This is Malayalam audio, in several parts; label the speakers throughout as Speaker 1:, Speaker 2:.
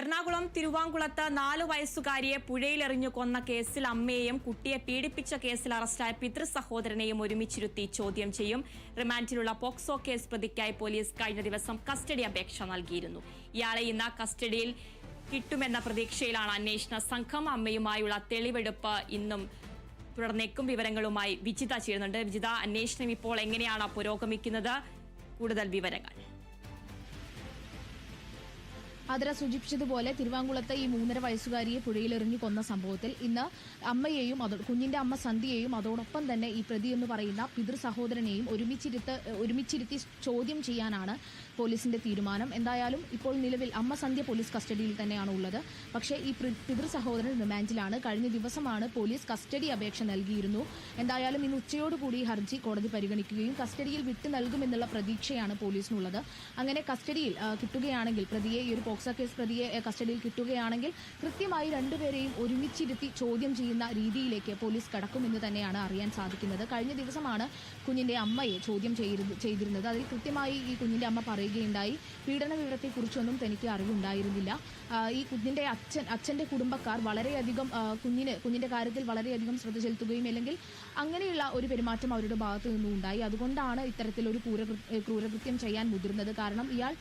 Speaker 1: എറണാകുളം തിരുവാങ്കുളത്ത് നാലു വയസ്സുകാരിയെ പുഴയിലെറിഞ്ഞു കൊന്ന കേസിൽ അമ്മയെയും കുട്ടിയെ പീഡിപ്പിച്ച കേസിൽ അറസ്റ്റായ പിതൃ സഹോദരനെയും ഒരുമിച്ചിരുത്തി ചോദ്യം ചെയ്യും. റിമാൻഡിലുള്ള പോക്സോ കേസ് പ്രതിക്കായി പോലീസ് കഴിഞ്ഞ ദിവസം കസ്റ്റഡി അപേക്ഷ നൽകിയിരുന്നു. ഇയാളെ ഇന്ന് കസ്റ്റഡിയിൽ കിട്ടുമെന്ന പ്രതീക്ഷയിലാണ് അന്വേഷണ സംഘം. അമ്മയുമായുള്ള തെളിവെടുപ്പ് ഇന്നും തുടർന്നേക്കും. വിവരങ്ങളുമായി വിജിത ചേരുന്നുണ്ട്. വിജിത അന്വേഷണം ഇപ്പോൾ എങ്ങനെയാണ് പുരോഗമിക്കുന്നത്? കൂടുതൽ വിവരങ്ങൾ.
Speaker 2: അതിര സൂചിപ്പിച്ചതുപോലെ തിരുവാങ്കുളത്തെ ഈ മൂന്നര വയസ്സുകാരിയെ പുഴയിലെറിഞ്ഞു കൊന്ന സംഭവത്തിൽ ഇന്ന് അമ്മയെയും അതോ കുഞ്ഞിന്റെ അമ്മ സന്ധ്യയെയും അതോടൊപ്പം തന്നെ ഈ പ്രതി എന്ന് പറയുന്ന പിതൃ സഹോദരനെയും ഒരുമിച്ചിരുത്ത് ഒരുമിച്ചിരുത്തി ചോദ്യം ചെയ്യാനാണ് പോലീസിന്റെ തീരുമാനം. എന്തായാലും ഇപ്പോൾ നിലവിൽ അമ്മ സന്ധ്യ പോലീസ് കസ്റ്റഡിയിൽ തന്നെയാണ് ഉള്ളത്. പക്ഷേ ഈ പിതൃ സഹോദരൻ റിമാൻഡിലാണ്. കഴിഞ്ഞ ദിവസമാണ് പോലീസ് കസ്റ്റഡി അപേക്ഷ നൽകിയിരുന്നു. എന്തായാലും ഇന്ന് ഉച്ചയോടുകൂടി ഹർജി കോടതി പരിഗണിക്കുകയും കസ്റ്റഡിയിൽ വിട്ടു നൽകുമെന്നുള്ള പ്രതീക്ഷയാണ് പോലീസിനുള്ളത്. അങ്ങനെ കസ്റ്റഡിയിൽ കിട്ടുകയാണെങ്കിൽ പ്രതിയെ ഈ ഒരു പോക്സോ കേസ് പ്രതിയെ കസ്റ്റഡിയിൽ കിട്ടുകയാണെങ്കിൽ കൃത്യമായി രണ്ടുപേരെയും ഒരുമിച്ചിരുത്തി ചോദ്യം ചെയ്യുന്ന രീതിയിലേക്ക് പോലീസ് കടക്കുമെന്ന് തന്നെയാണ് അറിയാൻ സാധിക്കുന്നത്. കഴിഞ്ഞ ദിവസമാണ് കുഞ്ഞിന്റെ അമ്മയെ ചോദ്യം ചെയ്തിരുന്നത്. അതിൽ കൃത്യമായി ഈ കുഞ്ഞിന്റെ അമ്മ പറയുകയുണ്ടായി. പീഡന വിവരത്തെക്കുറിച്ചൊന്നും തനിക്ക് അറിവുണ്ടായിരുന്നില്ല. ഈ കുഞ്ഞിന്റെ അച്ഛൻ അച്ഛന്റെ കുടുംബക്കാർ വളരെയധികം കുഞ്ഞിന് കുഞ്ഞിന്റെ കാര്യത്തിൽ വളരെയധികം ശ്രദ്ധ ചെലുത്തുകയും അല്ലെങ്കിൽ അങ്ങനെയുള്ള ഒരു പെരുമാറ്റം അവരുടെ ഭാഗത്തു നിന്നും ഉണ്ടായി. അതുകൊണ്ടാണ് ഇത്തരത്തിലൊരു ക്രൂരകൃത്യം ചെയ്യാൻ മുതിർന്നത്. കാരണം ഇയാൾ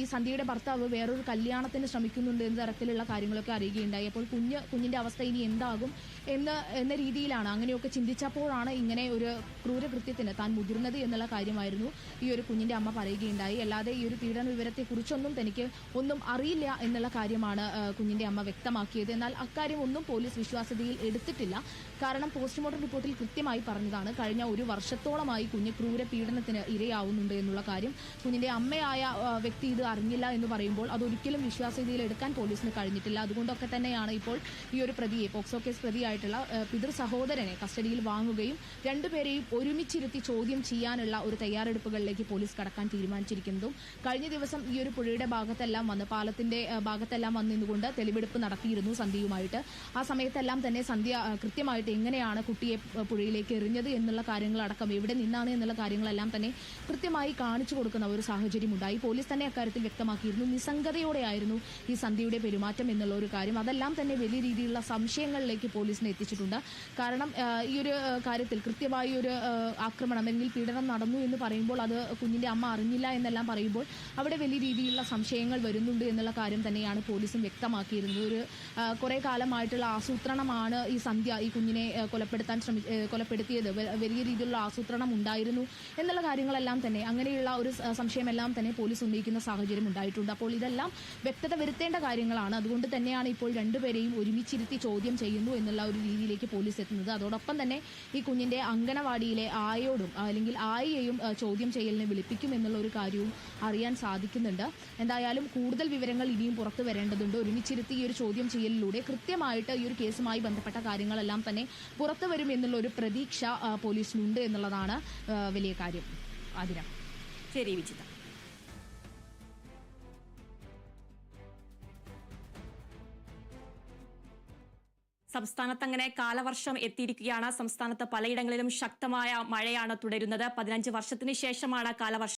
Speaker 2: ഈ സന്ധ്യയുടെ ഭർത്താവ് വേറൊരു കല്യാണത്തിന് ശ്രമിക്കുന്നുണ്ട് എന്ന തരത്തിലുള്ള കാര്യങ്ങളൊക്കെ അറിയുകയുണ്ടായി. അപ്പോൾ കുഞ്ഞ് കുഞ്ഞിന്റെ അവസ്ഥ ഇനി എന്താകും എന്ന് എന്ന രീതിയിലാണ്. അങ്ങനെയൊക്കെ ചിന്തിച്ചപ്പോഴാണ് ഇങ്ങനെ ഒരു ക്രൂരകൃത്യത്തിന് താൻ മുതിർന്നത് എന്നുള്ള കാര്യമായിരുന്നു ഈ ഒരു കുഞ്ഞിന്റെ അമ്മ പറയുകയുണ്ടായി. അല്ലാതെ ഈ ഒരു പീഡന വിവരത്തെക്കുറിച്ചൊന്നും തനിക്ക് ഒന്നും അറിയില്ല എന്നുള്ള കാര്യമാണ് കുഞ്ഞിന്റെ അമ്മ വ്യക്തമാക്കിയത്. എന്നാൽ അക്കാര്യം ഒന്നും പോലീസ് വിശ്വാസ്യതയിൽ എടുത്തിട്ടില്ല. കാരണം പോസ്റ്റ്മോർട്ടം റിപ്പോർട്ടിൽ കൃത്യമായി പറഞ്ഞതാണ് കഴിഞ്ഞ ഒരു വർഷത്തോളമായി കുഞ്ഞ് ക്രൂര പീഡനത്തിന് ഇരയാവുന്നുണ്ട് എന്നുള്ള കാര്യം. കുഞ്ഞിന്റെ അമ്മയായ വ്യക്തി ഇത് അറിഞ്ഞില്ല എന്ന് പറയുമ്പോൾ അതൊരിക്കലും വിശ്വാസ്യതയിൽ എടുക്കാൻ പോലീസിന് കഴിഞ്ഞിട്ടില്ല. അതുകൊണ്ടൊക്കെ തന്നെയാണ് ഇപ്പോൾ ഈ ഒരു പ്രതിയെ പോക്സോ കേസ് പ്രതിയായിട്ടുള്ള പിതൃ സഹോദരനെ കസ്റ്റഡിയിൽ വാങ്ങുകയും രണ്ടുപേരെയും ഒരുമിച്ചിരുത്തി ചോദ്യം ചെയ്യാനുള്ള ഒരു തയ്യാറെടുപ്പുകളിലേക്ക് പോലീസ് കടക്കാൻ തീരുമാനിച്ചിരിക്കുന്നതും കഴിഞ്ഞ ദിവസം ഈ ഒരു പുഴയുടെ ഭാഗത്തെല്ലാം വന്ന് പാലത്തിന്റെ ഭാഗത്തെല്ലാം വന്ന് നിന്നുകൊണ്ട് തെളിവെടുപ്പ് നടത്തിയിരുന്നു സന്ധ്യയുമായിട്ട്. ആ സമയത്തെല്ലാം തന്നെ സന്ധ്യ കൃത്യമായിട്ട് എങ്ങനെയാണ് കുട്ടിയെ പുഴയിലേക്ക് എറിഞ്ഞത് എന്നുള്ള കാര്യങ്ങളടക്കം എവിടെ നിന്നാണ് എന്നുള്ള കാര്യങ്ങളെല്ലാം തന്നെ കൃത്യമായി കാണിച്ചു കൊടുക്കുന്ന ഒരു സാഹചര്യം ഉണ്ടായി പോലീസ് തന്നെ അക്കാര്യത്തിൽ വ്യക്തമാക്കിയിരുന്നു. നിസ്സംഗതയോടെയായിരുന്നു ഈ സന്ധ്യയുടെ പെരുമാറ്റം എന്നുള്ള ഒരു കാര്യം. അതെല്ലാം തന്നെ വലിയ രീതിയിലുള്ള സംശയങ്ങളിലേക്ക് പോലീസിനെ എത്തിച്ചിട്ടുണ്ട്. കാരണം ഈ ഒരു കാര്യത്തിൽ കൃത്യമായി ഒരു ആക്രമണം അല്ലെങ്കിൽ പീഡനം നടന്നു എന്ന് പറയുമ്പോൾ അത് കുഞ്ഞിന്റെ അമ്മ അറിഞ്ഞില്ല എന്നെല്ലാം പറയുമ്പോൾ അവിടെ വലിയ രീതിയിലുള്ള സംശയങ്ങൾ വരുന്നുണ്ട് എന്നുള്ള കാര്യം തന്നെയാണ് പോലീസും വ്യക്തമാക്കിയിരുന്നത്. ഒരു കുറേ കാലമായിട്ടുള്ള ആസൂത്രണമാണ് ഈ സന്ധ്യ ഈ കുഞ്ഞിനെ കൊലപ്പെടുത്താൻ ശ്രമി കൊലപ്പെടുത്തിയത്. വലിയ രീതിയിലുള്ള ആസൂത്രണം ഉണ്ടായിരുന്നു എന്നുള്ള കാര്യങ്ങളെല്ലാം തന്നെ അങ്ങനെയുള്ള ഒരു സംശയമെല്ലാം തന്നെ പോലീസ് ഉന്നയിക്കുന്ന സാഹചര്യം ഉണ്ടായിട്ടുണ്ട്. അപ്പോൾ ഇതെല്ലാം വ്യക്തത വരുത്തേണ്ട കാര്യങ്ങളാണ്. അതുകൊണ്ട് തന്നെയാണ് ഇപ്പോൾ രണ്ടുപേരെയും ഒരുമിച്ചിരുത്തി ചോദ്യം ചെയ്യുന്നു എന്നുള്ള ഒരു രീതിയിലേക്ക് പോലീസ് എത്തുന്നത്. അതോടൊപ്പം തന്നെ ഈ കുഞ്ഞിന്റെ അങ്കണവാടിയിലെ ആയോടും അല്ലെങ്കിൽ ആയിയെയും ചോദ്യം ചെയ്യലിന് വിളിപ്പിക്കും എന്നുള്ള ഒരു കാര്യവും അറിയാൻ സാധിക്കുന്നുണ്ട്. എന്തായാലും കൂടുതൽ വിവരങ്ങൾ ഇനിയും പുറത്തു വരേണ്ടതുണ്ട്. ഒരുമിച്ചിരുത്തി ഈ ഒരു ചോദ്യം ചെയ്യലിലൂടെ കൃത്യമായിട്ട് ഈ ഒരു കേസുമായി ബന്ധപ്പെട്ട കാര്യങ്ങളെല്ലാം തന്നെ പുറത്തു വരും എന്നുള്ള ഒരു പ്രതീക്ഷ പോലീസിനുണ്ട് എന്നുള്ളതാണ് വലിയ കാര്യം. അതിന
Speaker 1: ശരി വിജിത. സംസ്ഥാനത്ത് അങ്ങനെ കാലവർഷം എത്തിയിരിക്കുകയാണ്. സംസ്ഥാനത്ത് പലയിടങ്ങളിലും ശക്തമായ മഴയാണ് തുടരുന്നത്. പതിനഞ്ച് വർഷത്തിന് ശേഷമാണ് കാലവർഷം